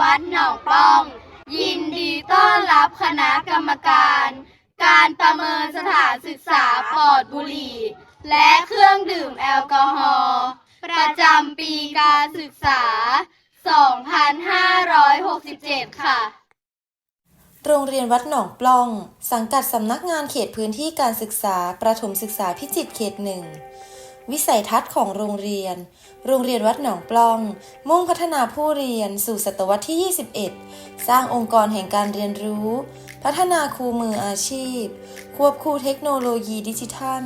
วัดหนองปล้อง ยินดีต้อนรับคณะกรรมการ การประเมินสถานศึกษาปลอดบุหรี่ และเครื่องดื่มแอลกอฮอล์ประจำปีการศึกษา 2567 ค่ะ โรงเรียนวัดหนองปล้อง สังกัดสำนักงานเขตพื้นที่การศึกษา ประถมศึกษาพิจิตรเขตหนึ่ง วิสัยทัศน์ของโรงเรียน โรงเรียนวัดหนองปล้อง มุ่งพัฒนาผู้เรียนสู่ศตวรรษที่ 21 สร้างองค์กรแห่งการเรียนรู้ พัฒนาครูมืออาชีพ ควบคู่เทคโนโลยีดิจิทัล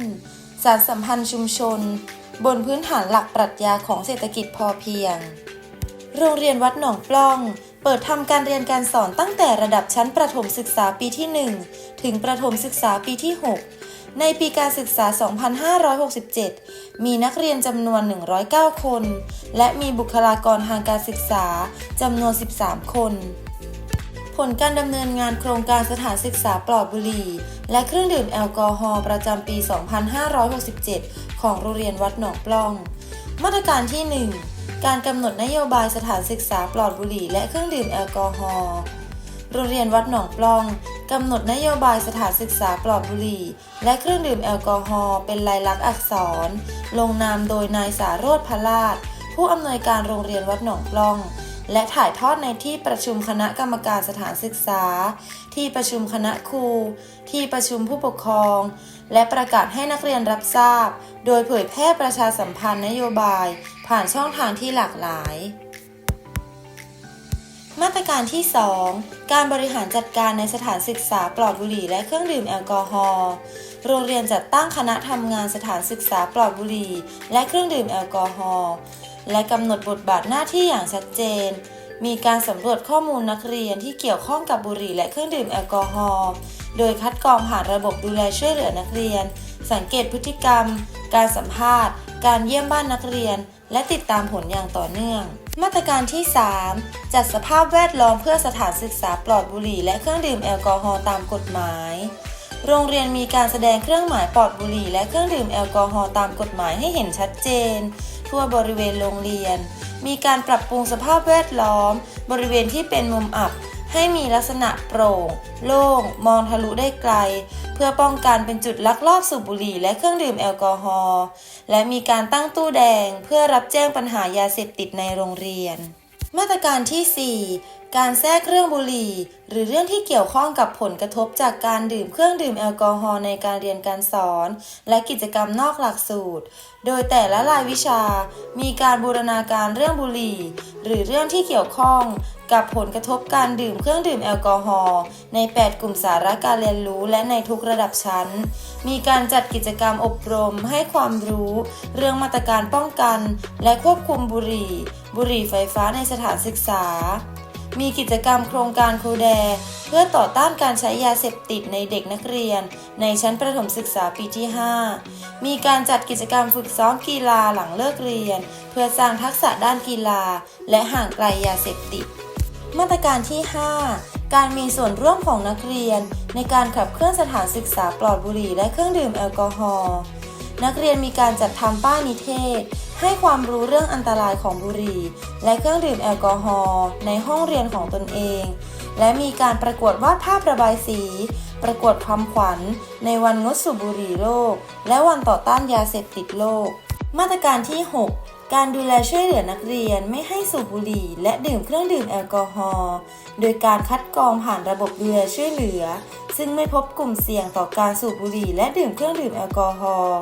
สารสัมพันธ์ชุมชน บนพื้นฐานหลักปรัชญาของเศรษฐกิจพอเพียง โรงเรียนวัดหนองปล้อง เปิดทำการเรียนการสอนตั้งแต่ระดับชั้นประถมศึกษาปีที่ 1 ถึงประถมศึกษาปีที่ 6 ในปีการศึกษา 2567 มีนักเรียนจำนวน 109 คน และมีบุคลากรทางการศึกษาจำนวน 13 คน ผลการดำเนินงานโครงการสถานศึกษาปลอดบุหรี่ และเครื่องดื่มแอลกอฮอล์ประจำปี 2567 ของโรงเรียนวัดหนองปล้อง มาตรการที่ 1 การกำหนดนโยบายสถานศึกษาปลอดบุหรี่ และเครื่องดื่มแอลกอฮอล์โรงเรียนวัดหนองปล้อง กำหนดนโยบายสถานศึกษาปลอดบุหรี่ และเครื่องดื่มแอลกอฮอล์เป็นลายลักษณ์อักษร ลงนามโดยนายสาโรธพลาดผู้อำนวยการโรงเรียนวัดหนองปล้อง และถ่ายทอดในที่ประชุมคณะกรรมการสถานศึกษา ที่ประชุมคณะครู ที่ประชุมผู้ปกครอง และประกาศให้นักเรียนรับทราบ โดยเผยแพร่ประชาสัมพันธ์นโยบาย ผ่านช่องทางที่หลากหลาย มาตรการที่ 2 การบริหารจัดการในสถานศึกษาปลอดบุหรี่และเครื่องดื่มแอลกอฮอล์ โรงเรียนจัดตั้งคณะทำงานสถานศึกษาปลอดบุหรี่และเครื่องดื่มแอลกอฮอล์ และกำหนดบทบาทหน้าที่อย่างชัดเจน มีการสำรวจข้อมูลนักเรียนที่เกี่ยวข้องกับบุหรี่และเครื่องดื่มแอลกอฮอล์ โดยคัดกรองผ่านระบบดูแลช่วยเหลือนักเรียน สังเกตพฤติกรรม การสัมภาษณ์ การเยี่ยมบ้านนักเรียน และติดตามผลอย่างต่อเนื่อง มาตรการที่ 3 จัดสภาพแวดล้อมเพื่อสถานศึกษาปลอดบุหรี่และเครื่องดื่มแอลกอฮอล์ตามกฎหมาย โรงเรียนมีการแสดงเครื่องหมายปลอดบุหรี่และเครื่องดื่มแอลกอฮอล์ตามกฎหมายให้เห็นชัดเจน ทั่วบริเวณโรงเรียน มีการปรับปรุงสภาพแวดล้อม บริเวณที่เป็นมุมอับ ให้มีลักษณะโปร่ง โล่ง มองทะลุได้ไกล เพื่อป้องกันเป็นจุดลักลอบสูบบุหรี่และเครื่องดื่มแอลกอฮอล์และมีการตั้งตู้แดงเพื่อรับแจ้งปัญหายาเสพติดในโรงเรียน มาตรการที่ 4 การแทรกเรื่องบุหรี่ หรือเรื่องที่เกี่ยวข้องกับผลกระทบจากการดื่มเครื่องดื่มแอลกอฮอล์ในการเรียนการสอน และกิจกรรมนอกหลักสูตร โดยแต่ละรายวิชา มีการบูรณาการเรื่องบุหรี่ หรือเรื่องที่เกี่ยวข้องกับผลกระทบการดื่มเครื่องดื่มแอลกอฮอล์ใน 8 กลุ่มสาระการเรียนรู้และในทุกระดับชั้น มีการจัดกิจกรรมอบรมให้ความรู้ เรื่องมาตรการป้องกัน และควบคุมบุหรี่ บุหรี่ไฟฟ้าในสถานศึกษา มีกิจกรรมโครงการครูแด เพื่อต่อต้านการใช้ยาเสพติดในเด็กนักเรียน ในชั้นประถมศึกษาปีที่ 5 มีการจัดกิจกรรมฝึกซ้อมกีฬาหลังเลิกเรียน เพื่อสร้างทักษะด้านกีฬา และห่างไกลยาเสพติด มาตรการที่ 5การมีส่วนร่วมของนักเรียนในการขับเคลื่อนสถานศึกษาปลอดบุหรี่และเครื่องดื่มแอลกอฮอล์ นักเรียนมีการจัดทำป้ายนิเทศ ให้ความรู้เรื่องอันตรายของบุหรี่ และเครื่องดื่มแอลกอฮอล์ในห้องเรียนของตนเอง และมีการประกวดวาดภาพระบายสี ประกวดความขวัญ ในวันงดสูบบุหรี่โลก และวันต่อต้านยาเสพติดโลก มาตรการที่ 6การดูแลช่วยเหลือนักเรียนไม่ให้สูบบุหรี่ และดื่มเครื่องดื่มแอลกอฮอล์ โดยการคัดกรองผ่านระบบดูแลช่วยเหลือ ซึ่งไม่พบกลุ่มเสี่ยงต่อการสูบบุหรี่ และดื่มเครื่องดื่มแอลกอฮอล์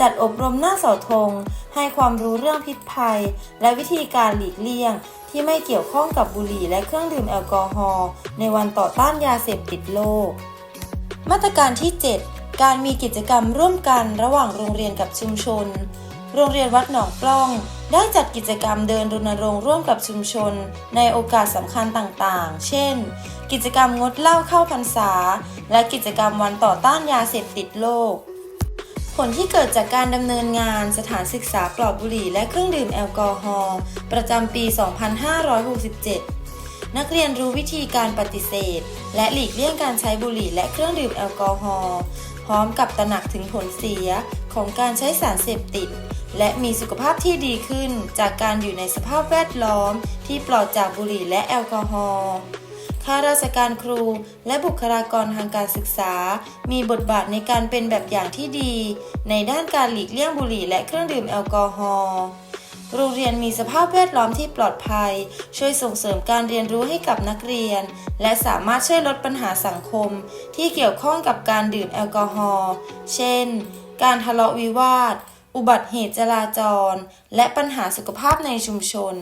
จัดอบรมหน้าเสาธง ให้ความรู้เรื่องพิษภัย และวิธีการหลีกเลี่ยง ที่ไม่เกี่ยวข้องกับบุหรี่และเครื่องดื่มแอลกอฮอล์ในวันต่อต้านยาเสพติดโลก มาตรการที่ 7 การมีกิจกรรมร่วมกันระหว่างโรงเรียนกับชุมชน โรงเรียนวัดหนองปล้อง ได้จัดกิจกรรมเดินรณรงค์ร่วมกับชุมชน ในโอกาสสำคัญต่างๆ เช่น กิจกรรมงดเหล้าเข้าพรรษา และกิจกรรมวันต่อต้านยาเสพติดโลก ผลที่เกิดจากการดำเนินงานสถานศึกษาปลอดบุหรี่และเครื่องดื่มแอลกอฮอล์ประจำปี 2567 นักเรียนรู้วิธีการปฏิเสธ และหลีกเลี่ยงการใช้บุหรี่และเครื่องดื่มแอลกอฮอล์พร้อมกับตระหนักถึงผลเสียของการใช้สารเสพติด และมีสุขภาพที่ดีขึ้นจากการอยู่ในสภาพแวดล้อมที่ปลอดจากบุหรี่และแอลกอฮอล์ ข้าราชการครู และบุคลากรทางการศึกษา มีบทบาทในการเป็นแบบอย่างที่ดี ในด้านการหลีกเลี่ยงบุหรี่และเครื่องดื่มแอลกอฮอล์โรงเรียนมีสภาพแวดล้อมที่ปลอดภัย ช่วยส่งเสริมการเรียนรู้ให้กับนักเรียน และสามารถช่วยลดปัญหาสังคม ที่เกี่ยวข้องกับการดื่มแอลกอฮอล์ เช่น การทะเลาะวิวาท อุบัติเหตุจราจร และปัญหาสุขภาพในชุมชน